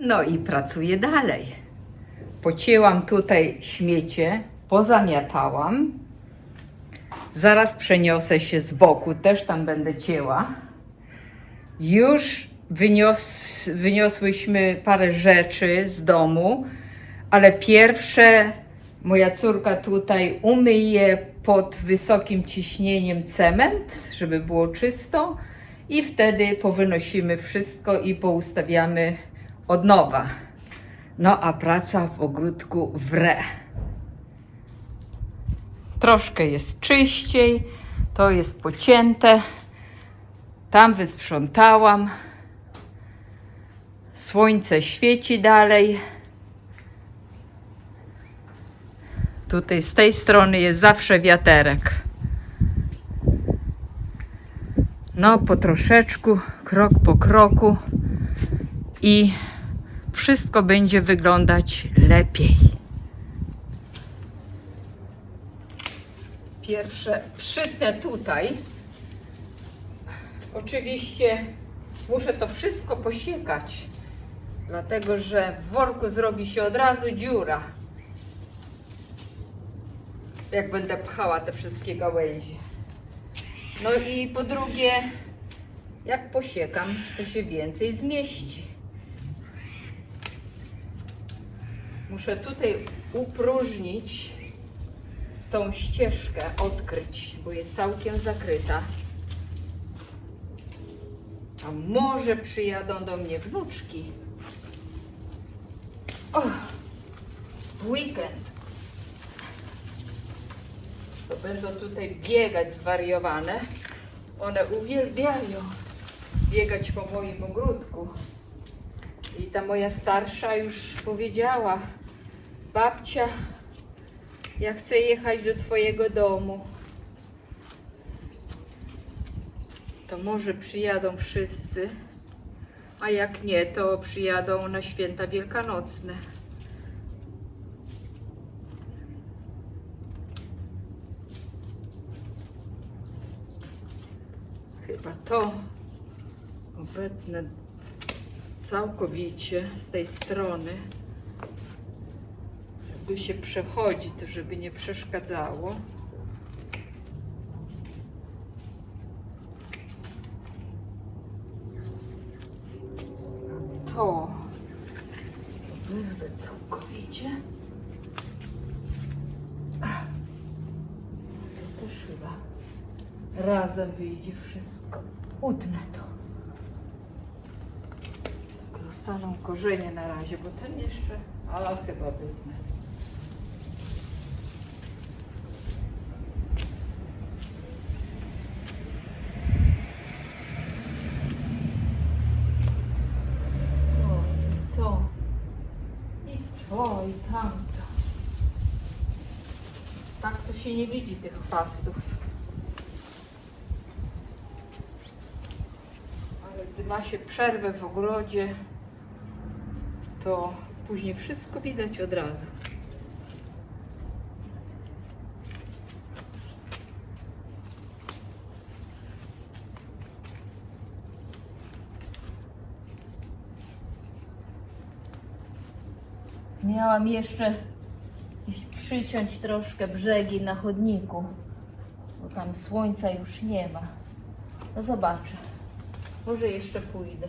No i pracuję dalej. Pocięłam tutaj śmiecie, pozamiatałam. Zaraz przeniosę się z boku, też tam będę cięła. Już wynios, wyniosłyśmy parę rzeczy z domu, ale pierwsze moja córka tutaj umyje pod wysokim ciśnieniem cement, żeby było czysto i wtedy powynosimy wszystko i poustawiamy od nowa. No a praca w ogródku wre. Troszkę jest czyściej, to jest pocięte. Tam wysprzątałam. Słońce świeci dalej. Tutaj z tej strony jest zawsze wiaterek. No, po troszeczku, krok po kroku i wszystko będzie wyglądać lepiej. Pierwsze przytnę tutaj. Oczywiście muszę to wszystko posiekać, dlatego że w worku zrobi się od razu dziura. Jak będę pchała te wszystkie gałęzie. No i po drugie, jak posiekam, to się więcej zmieści. Muszę tutaj upróżnić tą ścieżkę, odkryć, bo jest całkiem zakryta. A może przyjadą do mnie wnuczki. W weekend. To będą tutaj biegać zwariowane. One uwielbiają biegać po moim ogródku. I ta moja starsza już powiedziała, babcia, ja chcę jechać do twojego domu. To może przyjadą wszyscy, a jak nie, to przyjadą na święta wielkanocne. Chyba to obetnę całkowicie z tej strony. Tu się przechodzi, to żeby nie przeszkadzało. To wyrwę całkowicie. To też chyba razem wyjdzie wszystko. Utnę to. Zostaną korzenie na razie, bo ten jeszcze, ale chyba wytnę. To, i to, i to, i tamto. Tak to się nie widzi tych chwastów. Ale gdy ma się przerwę w ogrodzie, to później wszystko widać od razu. Miałam jeszcze przyciąć troszkę brzegi na chodniku, bo tam słońca już nie ma. No zobaczę. Może jeszcze pójdę.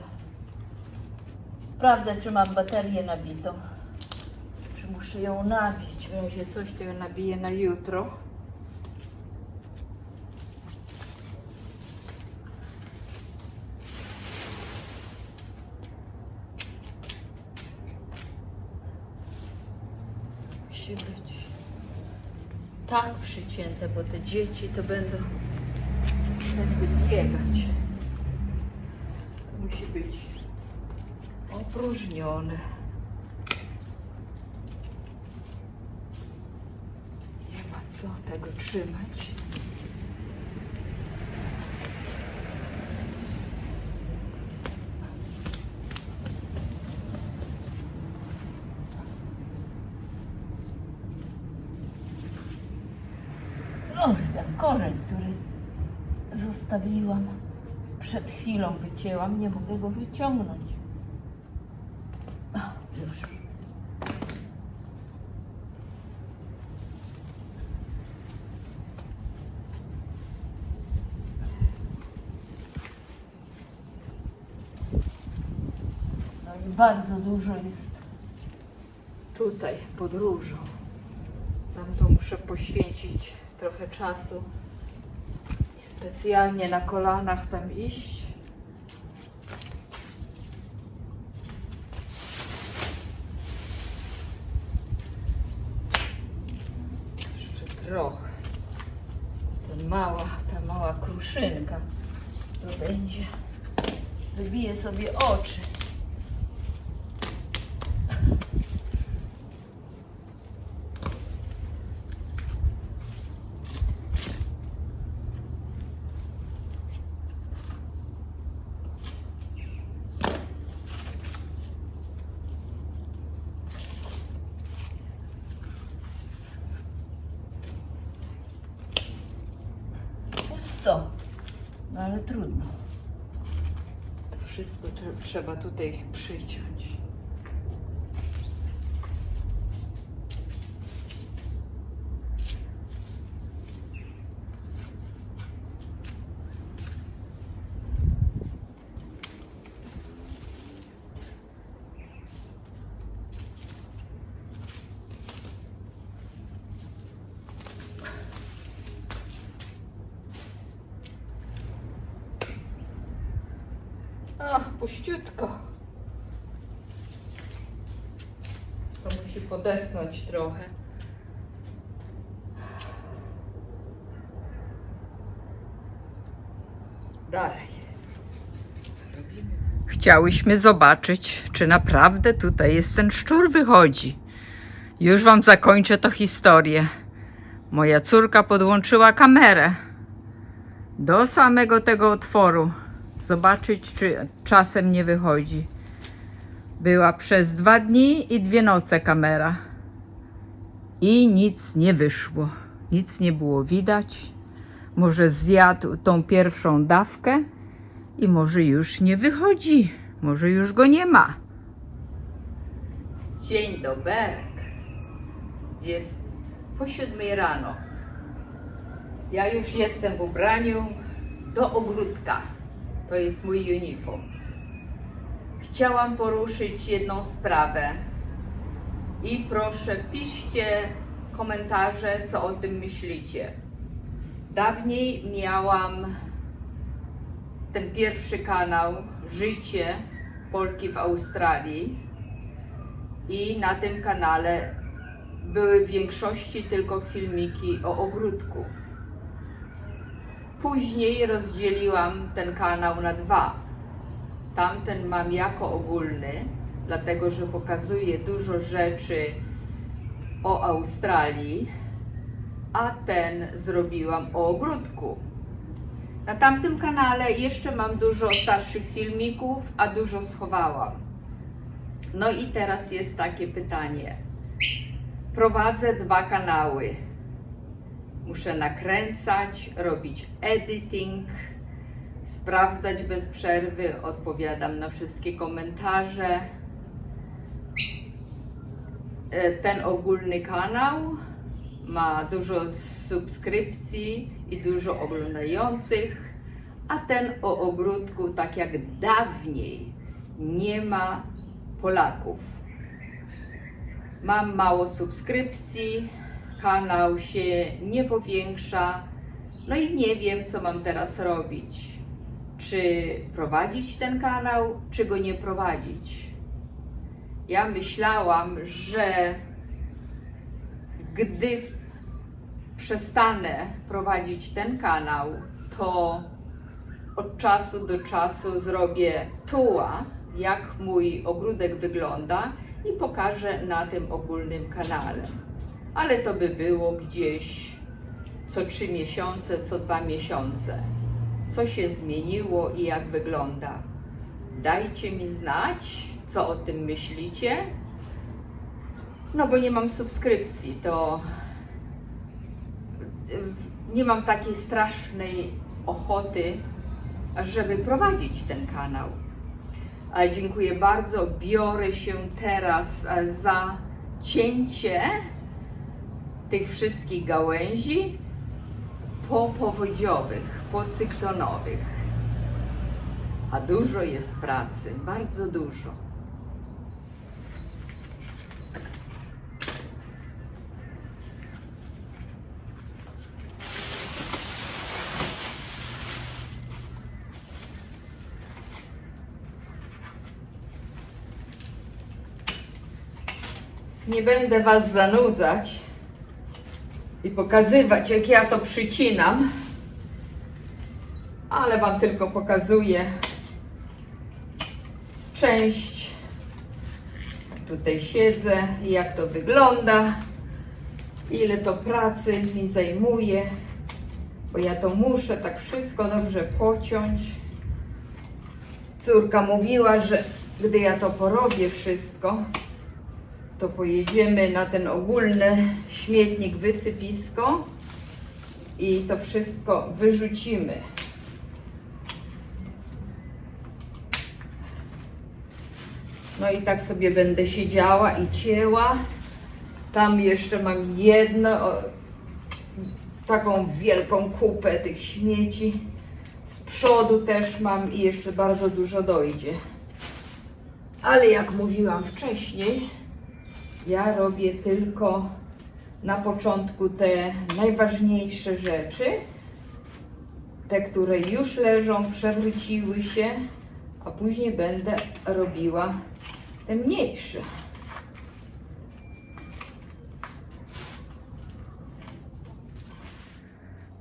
Sprawdzę, czy mam baterię nabitą. Czy muszę ją nabić. W razie coś to ją nabiję na jutro. Musi być tak przycięte, bo te dzieci to będą wtedy biegać. Musi być opróżnione. Nie ma co tego trzymać. Och, ten korzeń, który zostawiłam przed chwilą wycięłam, nie mogę go wyciągnąć. Już. No i bardzo dużo jest tutaj podróżą. Tam to muszę poświęcić trochę czasu specjalnie na kolanach tam iść. Jeszcze trochę. Mała, ta mała kruszynka to będzie. Wybije sobie oczy. Pusto. No ale trudno. To wszystko trze- trzeba tutaj przyciąć. Ach, puściutko. To musi podesnąć trochę. Dalej. Chciałyśmy zobaczyć, czy naprawdę tutaj jest ten szczur wychodzi. Już wam zakończę tę historię. Moja córka podłączyła kamerę do samego tego otworu zobaczyć, czy czasem nie wychodzi. Była przez dwa dni i dwie noce kamera. I nic nie wyszło. Nic nie było widać. Może zjadł tą pierwszą dawkę i może już nie wychodzi. Może już go nie ma. Dzień dobry. Jest po siódmej rano. Ja już jestem w ubraniu do ogródka. To jest mój uniform. Chciałam poruszyć jedną sprawę i proszę piszcie komentarze, co o tym myślicie. Dawniej miałam ten pierwszy kanał Życie Polki w Australii i na tym kanale były w większości tylko filmiki o ogródku. Później rozdzieliłam ten kanał na dwa. Tamten mam jako ogólny, dlatego że pokazuje dużo rzeczy o Australii, a ten zrobiłam o ogródku. Na tamtym kanale jeszcze mam dużo starszych filmików, a dużo schowałam. No i teraz jest takie pytanie. Prowadzę dwa kanały. Muszę nakręcać, robić editing, sprawdzać bez przerwy, odpowiadam na wszystkie komentarze. E, Ten ogólny kanał ma dużo subskrypcji i dużo oglądających, a ten o ogródku, tak jak dawniej, nie ma Polaków. Mam mało subskrypcji, kanał się nie powiększa, no i nie wiem, co mam teraz robić. Czy prowadzić ten kanał, czy go nie prowadzić. Ja myślałam, że gdy przestanę prowadzić ten kanał, to od czasu do czasu zrobię tuła, jak mój ogródek wygląda i pokażę na tym ogólnym kanale. Ale to by było gdzieś co trzy miesiące, co dwa miesiące. Co się zmieniło i jak wygląda? Dajcie mi znać, co o tym myślicie. No bo nie mam subskrypcji, to y, nie mam takiej strasznej ochoty, żeby prowadzić ten kanał. E, Dziękuję bardzo. Biorę się teraz e, za cięcie tych wszystkich gałęzi popowodziowych, pocyklonowych. A dużo jest pracy, bardzo dużo. Nie będę Was zanudzać i pokazywać, jak ja to przycinam, ale Wam tylko pokazuję część. Tutaj siedzę, jak to wygląda, ile to pracy mi zajmuje, bo ja to muszę tak wszystko dobrze pociąć. Córka mówiła, że gdy ja to porobię wszystko, to pojedziemy na ten ogólny śmietnik, wysypisko i to wszystko wyrzucimy. No i tak sobie będę siedziała i cięła. Tam jeszcze mam jedno, o, taką wielką kupę tych śmieci. Z przodu też mam i jeszcze bardzo dużo dojdzie. Ale jak mówiłam wcześniej, ja robię tylko na początku te najważniejsze rzeczy, te, które już leżą, przewróciły się, a później będę robiła te mniejsze.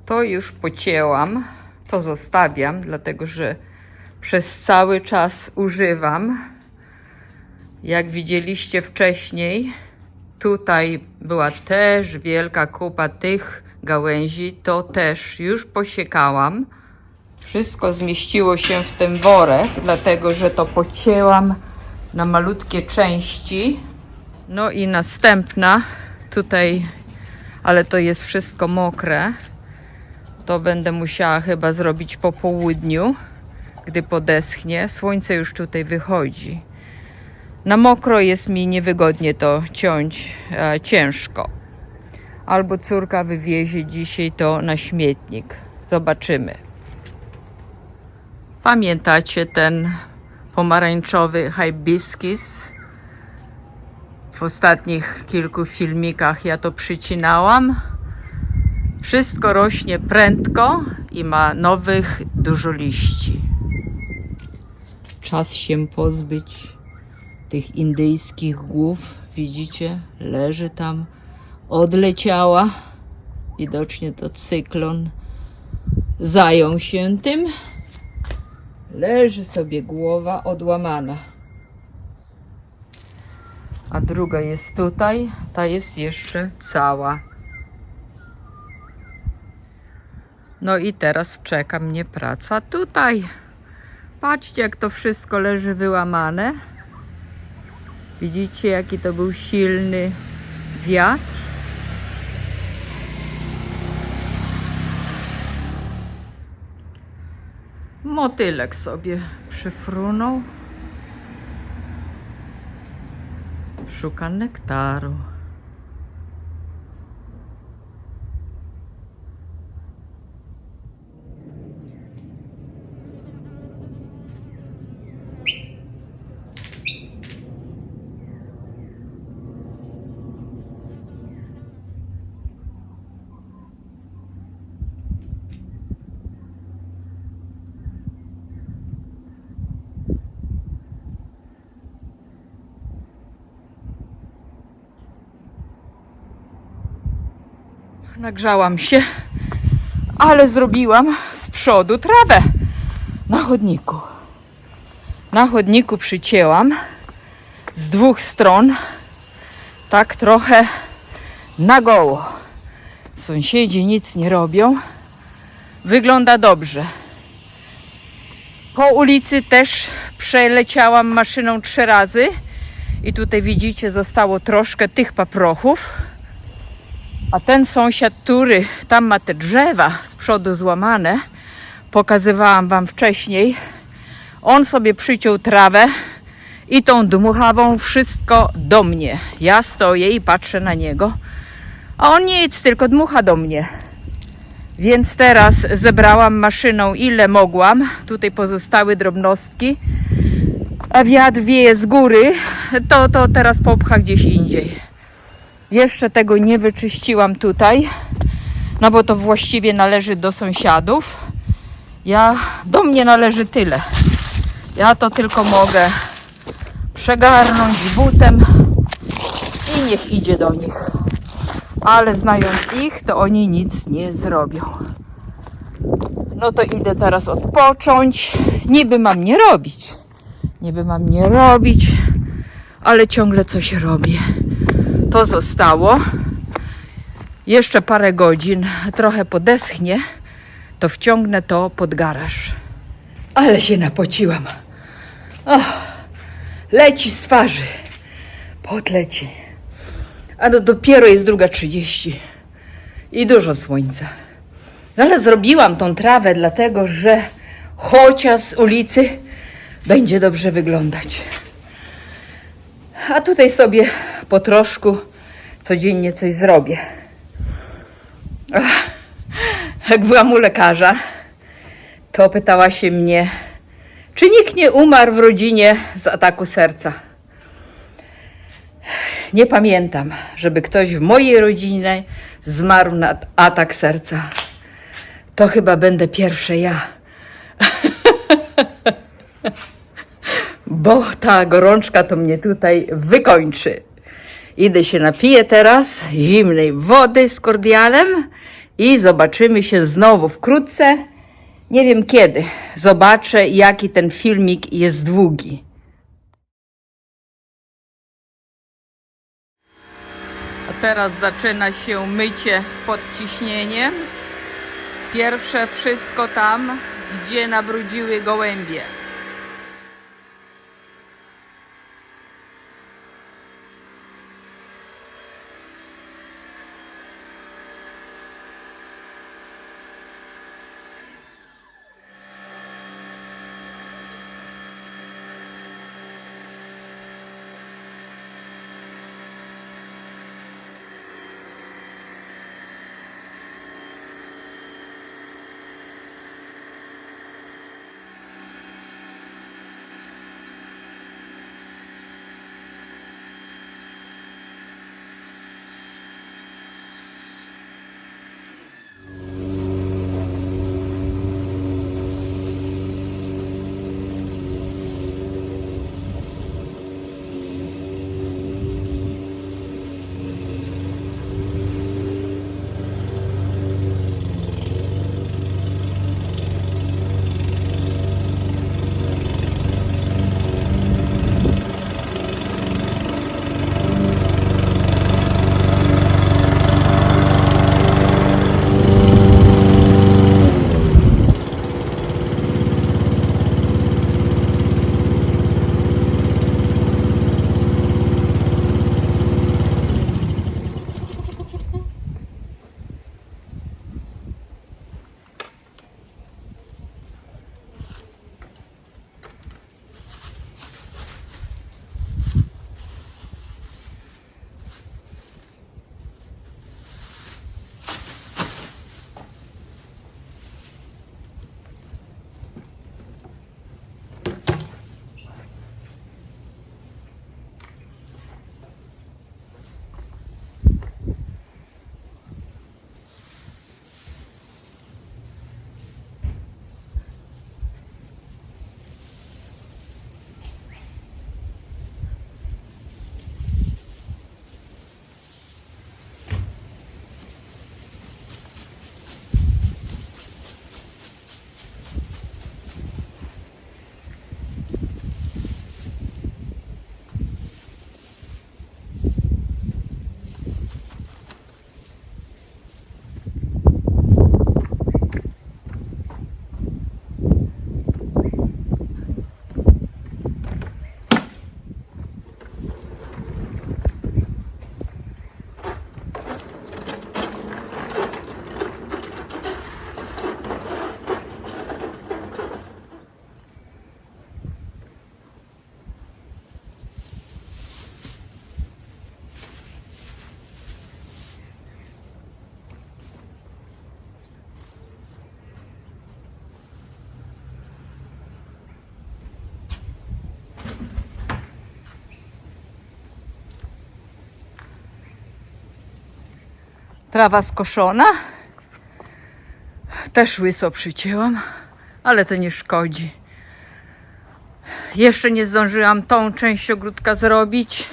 To już pocięłam, to zostawiam, dlatego że przez cały czas używam. Jak widzieliście wcześniej, tutaj była też wielka kupa tych gałęzi, to też już posiekałam. Wszystko zmieściło się w ten worek, dlatego że to pocięłam na malutkie części. No i następna tutaj, ale to jest wszystko mokre. To będę musiała chyba zrobić po południu, gdy podeschnie. Słońce już tutaj wychodzi. Na mokro jest mi niewygodnie to ciąć e, ciężko. Albo córka wywiezie dzisiaj to na śmietnik. Zobaczymy. Pamiętacie ten pomarańczowy hibiscus? W ostatnich kilku filmikach ja to przycinałam. Wszystko rośnie prędko i ma nowych dużo liści. Czas się pozbyć tych indyjskich głów. Widzicie? Leży tam. Odleciała. Widocznie to cyklon zajął się tym. Leży sobie głowa odłamana. A druga jest tutaj. Ta jest jeszcze cała. No i teraz czeka mnie praca tutaj. Patrzcie, jak to wszystko leży wyłamane. Widzicie, jaki to był silny wiatr? Motylek sobie przyfrunął. Szuka nektaru. Nagrzałam się, ale zrobiłam z przodu trawę na chodniku. Na chodniku przycięłam z dwóch stron, tak trochę na goło. Sąsiedzi nic nie robią. Wygląda dobrze. Po ulicy też przeleciałam maszyną trzy razy i tutaj widzicie zostało troszkę tych paprochów. A ten sąsiad, który tam ma te drzewa z przodu złamane, pokazywałam Wam wcześniej, On sobie przyciął trawę i tą dmuchawą wszystko do mnie. Ja stoję i patrzę na niego, a on nic, tylko dmucha do mnie. Więc teraz zebrałam maszyną ile mogłam. Tutaj pozostały drobnostki. A wiatr wieje z góry, to, to teraz popcha gdzieś indziej. Jeszcze tego nie wyczyściłam tutaj, no bo to właściwie należy do sąsiadów. Ja, do mnie należy tyle. Ja to tylko mogę przegarnąć butem i niech idzie do nich. Ale znając ich, to oni nic nie zrobią. No to idę teraz odpocząć. Niby mam nie robić. Niby mam nie robić, ale ciągle coś robię. To zostało. Jeszcze parę godzin, trochę podeschnie, to wciągnę to pod garaż. Ale się napociłam. Leci z twarzy. Pot leci. A no dopiero jest druga trzydzieści. I dużo słońca. No ale zrobiłam tą trawę dlatego, że chociaż z ulicy będzie dobrze wyglądać. A tutaj sobie po troszku codziennie coś zrobię. Ach, jak byłam u lekarza, to pytała się mnie, czy nikt nie umarł w rodzinie z ataku serca. Nie pamiętam, żeby ktoś w mojej rodzinie zmarł na atak serca. To chyba będę pierwsze ja. Bo ta gorączka to mnie tutaj wykończy. Idę się napiję teraz zimnej wody z kordialem i zobaczymy się znowu wkrótce. Nie wiem kiedy. Zobaczę, jaki ten filmik jest długi. A teraz zaczyna się mycie pod ciśnieniem. Pierwsze wszystko tam, gdzie nabrudziły gołębie. Trawa skoszona. Też łyso przycięłam, ale to nie szkodzi. Jeszcze nie zdążyłam tą część ogródka zrobić.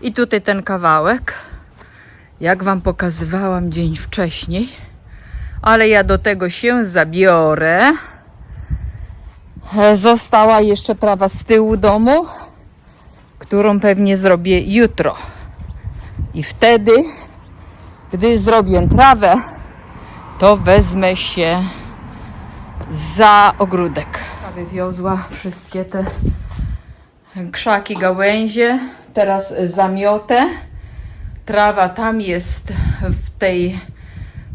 I tutaj ten kawałek, jak Wam pokazywałam dzień wcześniej. Ale ja do tego się zabiorę. E, Została jeszcze trawa z tyłu domu, którą pewnie zrobię jutro. I wtedy, gdy zrobię trawę, to wezmę się za ogródek. Wywiozła wszystkie te krzaki, gałęzie. Teraz zamiotę. Trawa tam jest w tej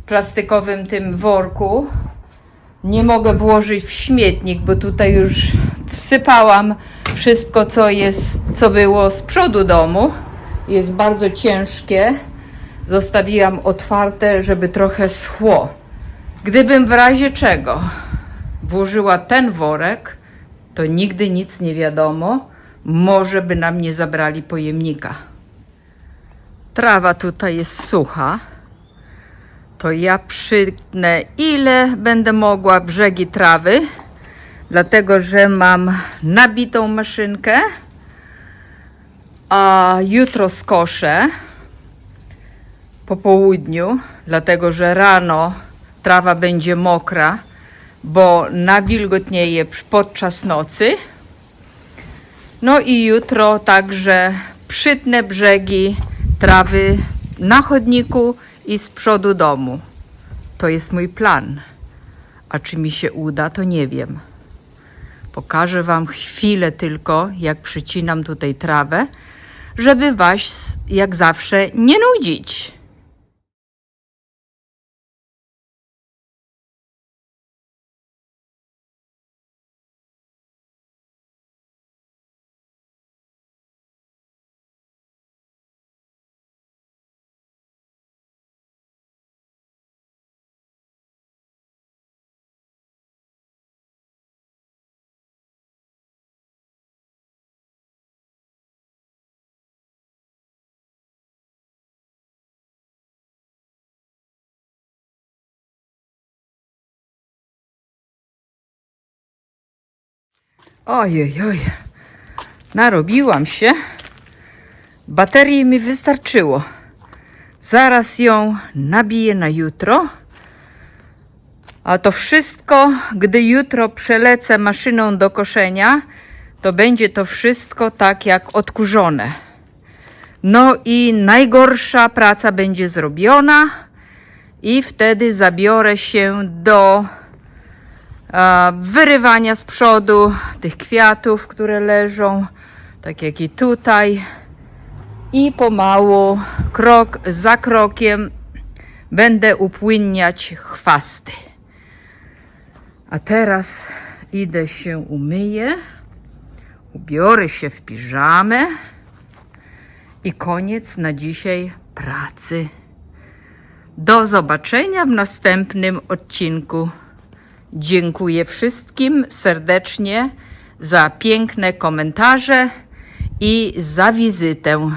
plastikowym tym worku. Nie mogę włożyć w śmietnik, bo tutaj już wsypałam wszystko, co jest, co było z przodu domu. Jest bardzo ciężkie. Zostawiłam otwarte, żeby trochę schło. Gdybym w razie czego włożyła ten worek, to nigdy nic nie wiadomo. Może by nam nie zabrali pojemnika. Trawa tutaj jest sucha. To ja przytnę ile będę mogła brzegi trawy, dlatego że mam nabitą maszynkę, a jutro skoszę po południu, dlatego że rano trawa będzie mokra, bo nawilgotnieje podczas nocy. No i jutro także przytnę brzegi trawy na chodniku i z przodu domu. To jest mój plan. A czy mi się uda, to nie wiem. Pokażę Wam chwilę tylko, jak przycinam tutaj trawę, żeby Was, jak zawsze, nie nudzić. Ojej, oj. Narobiłam się. Baterii mi wystarczyło. Zaraz ją nabiję na jutro. A to wszystko, gdy jutro przelecę maszyną do koszenia, to będzie to wszystko tak jak odkurzone. No i najgorsza praca będzie zrobiona i wtedy zabiorę się do wyrywania z przodu tych kwiatów, które leżą, tak jak i tutaj. I pomału, krok za krokiem, będę upłynniać chwasty. A teraz idę się umyję, ubiorę się w piżamę i koniec na dzisiaj pracy. Do zobaczenia w następnym odcinku. Dziękuję wszystkim serdecznie za piękne komentarze i za wizytę.